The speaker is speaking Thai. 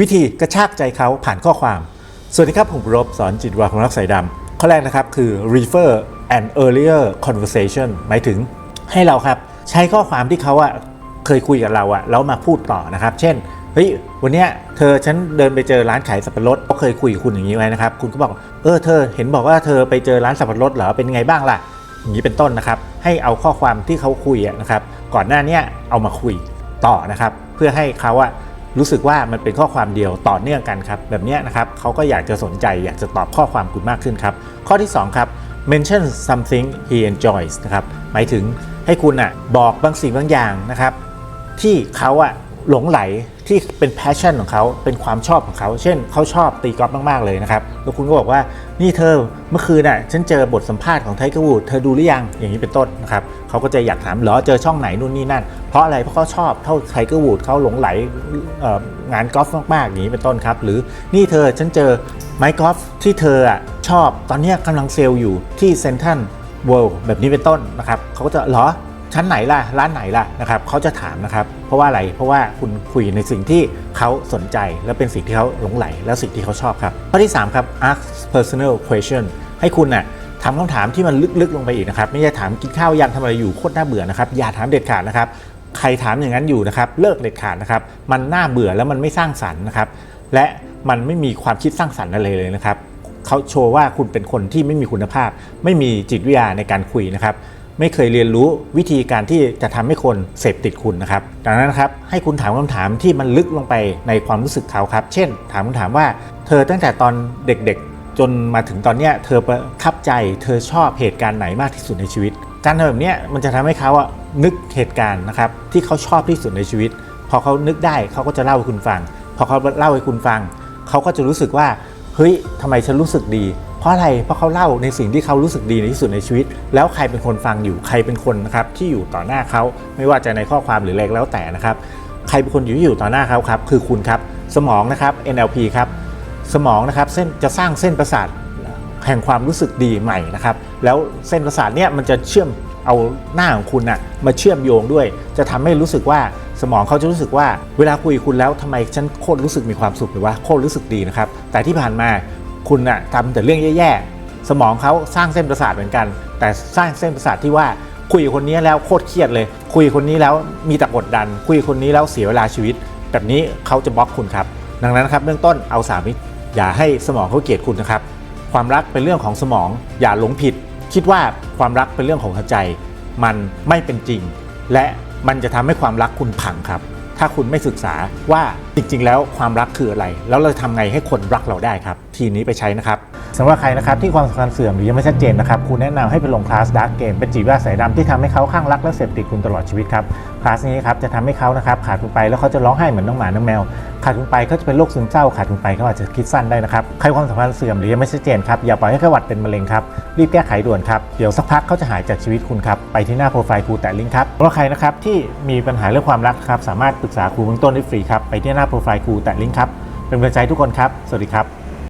วิธีกระชากใจเขาผ่านข้อความ สวัสดีครับ ผมรบสอนจิตวาของรักสายดำข้อแรกนะครับคือ refer an earlier conversation หมายถึงให้เราครับ ใช้ข้อความที่เขาอะเคยคุยกับเราอะแล้วมาพูดต่อนะครับ เช่น เฮ้ย วันเนี้ยเธอฉันเดินไปเจอร้านขายสับปะรดเขาเคยคุยกับคุณอย่างนี้ไว้นะครับ คุณก็บอก เออ เธอเห็นบอกว่าเธอไปเจอร้านสับปะรดเหรอ เป็นไงบ้างล่ะ อย่างนี้เป็นต้นนะครับ ให้เอาข้อความที่เขาคุยอะนะครับ ก่อนหน้าเนี้ยเอามาคุยต่อนะครับ เพื่อให้เขาอะ รู้สึกว่ามันเป็นข้อความเดียวต่อเนื่องกันครับ แบบนี้นะครับเขาก็อยากจะสนใจอยากจะตอบข้อความคุณมากขึ้นครับ ข้อที่ 2 ครับ mention something he enjoys นะครับหมายถึงให้คุณอะบอกบางสิ่งบางอย่างนะครับ ที่เขาอะ หลงไหลที่เป็น passion ของเขาเป็นความชอบของเขา เช่นเขาชอบตีกอล์ฟมาก ๆ เลยนะครับ แล้วคุณก็บอกว่านี่เธอเมื่อคืนน่ะฉันเจอบทสัมภาษณ์ของไทเกอร์วูดเธอดูหรือยังอย่างนี้เป็นต้นนะครับเขาก็จะอยากถามเหรอเจอช่องไหนนู่นนี่นั่น เพราะอะไรเพราะเขาชอบเท่าไทเกอร์วูดเขาหลงไหลงานกอล์ฟมาก ๆ อย่างนี้เป็นต้นครับ หรือนี่เธอฉันเจอไม้กอล์ฟที่เธอชอบตอนนี้กำลังเซลล์อยู่ที่เซนทันเวิลด์แบบนี้เป็นต้นนะครับเขาก็จะเหรอ ชั้นไหนล่ะร้านไหนล่ะนะครับเขาจะถามนะครับ เพราะว่าอะไรเพราะว่าคุณคุยในสิ่งที่เขาสนใจ และเป็นสิ่งที่เขาหลงไหล และสิ่งที่เขาชอบครับข้อที่3ครับ ask personal question ให้คุณน่ะถามคำถามที่มันลึกๆลงไปอีกนะครับไม่ใช่ถามกินข้าวยังทำอะไรอยู่โคตรน่าเบื่อนะครับอย่าถามเด็ดขาดนะครับใครถามอย่างนั้นอยู่นะครับเลิกเด็ดขาดนะครับมันน่าเบื่อแล้วมันไม่สร้างสรรค์นะครับและมันไม่มีความคิดสร้างสรรค์อะไรเลยนะครับเขาโชว์ว่าคุณเป็นคนที่ไม่มีคุณภาพ ไม่มีจิตวิทยาในการคุยนะครับ ไม่เคยเรียนรู้วิธีการที่จะทำให้คนเสพติดคุณนะครับดังนั้นนะครับให้คุณถามคำถามที่มันลึกลงไปในความรู้สึกเขาครับ เช่น ถามคำถามว่า เธอตั้งแต่ตอนเด็กๆ จนมาถึงตอนเนี้ยเธอประทับใจ เธอชอบเหตุการณ์ไหนมากที่สุดในชีวิต การทำแบบนี้มันจะทำให้เขาอะนึกเหตุการณ์นะครับที่เขาชอบที่สุดในชีวิต พอเขานึกได้เขาก็จะเล่าให้คุณฟัง พอเขาเล่าให้คุณฟัง เขาก็จะรู้สึกว่า เฮ้ยทำไมฉันรู้สึกดี เพราะอะไรเพราะเขาเล่าในสิ่งที่เขารู้สึกดีในที่สุดในชีวิต แล้วใครเป็นคนฟังอยู่ใครเป็นคนนะครับที่อยู่ต่อหน้าเขาไม่ว่าจะในข้อความหรืออะไรก็แล้วแต่นะครับใครเป็นคนอยู่อยู่ต่อหน้าเขาครับคือคุณครับสมองนะครับ NLP ครับสมองนะครับเส้นจะสร้างเส้นประสาทแห่งความรู้สึกดีใหม่นะครับแล้วเส้นประสาทเนี่ยมันจะเชื่อมเอาหน้าของคุณน่ะมาเชื่อมโยงด้วย จะทำให้รู้สึกว่า สมองเขาจะรู้สึกว่าเวลาคุยคุณแล้วทำไมฉันโคตรรู้สึกมีความสุขหรือว่าโคตรรู้สึกดีนะครับ แต่ที่ผ่านมาคุณน่ะทำแต่เรื่องแย่ๆ สมองเขาสร้างเส้นประสาทเหมือนกัน แต่สร้างเส้นประสาทที่ว่าคุยคนนี้แล้วโคตรเครียดเลย คุยคนนี้แล้วมีแต่กดดัน คุยคนนี้แล้วเสียเวลาชีวิต แบบนี้เขาจะบล็อกคุณครับ ดังนั้นนะครับเบื้องต้นเอาสามวิอย่าให้สมองเขาเกลียดคุณนะครับ ความรักเป็นเรื่องของสมอง อย่าหลงผิด คิดว่าความรักเป็นเรื่องของหัวใจ มันไม่เป็นจริง และ มันจะทำให้ความรักคุณพังครับ ถ้าคุณไม่ศึกษาว่าจริง ๆ แล้วความรักคืออะไร แล้วเราจะทำไงให้คนรักเราได้ครับ ทีนี้ไปใช้นะครับสำหรับใครนะครับที่ความสัมพันธ์เสื่อมหรือยังไม่ชัดเจนนะครับคุณแนะนำให้ไปลงคลาสดาร์กเกมเป็นจีบว่าสายดำที่ทำให้เขาข้างรักและเสพติดคุณตลอดชีวิตครับคลาสนี้ครับจะทำให้เขานะครับขาดคุณไปแล้วเขาจะร้องไห้เหมือนน้องหมาน้องแมว ขาดคุณไปเขาจะเป็นโรคซึมเศร้าขาดคุณไปเขาอาจจะคิดสั้นได้นะครับใครความสัมพันธ์เสื่อมหรือยังไม่ชัดเจนครับอย่าปล่อยให้เขาหวัดเป็นมะเร็งครับรีบแก้ไขด่วนครับเดี๋ยวสักพักเขาจะหายจากชีวิตคุณครับไปที่หน้าโปรไฟล์ครูแตะลิงก์ครับเพราะใครนะครับที่มีปัญหาเรื่องความรักครับสามารถปรึกษาครูเบื้องต้นได้ฟรีครับไปที่หน้าโปรไฟล์ครูแตะลิงก์ครับเป็นกำลังใจทุกคนครับสวัสดีครับ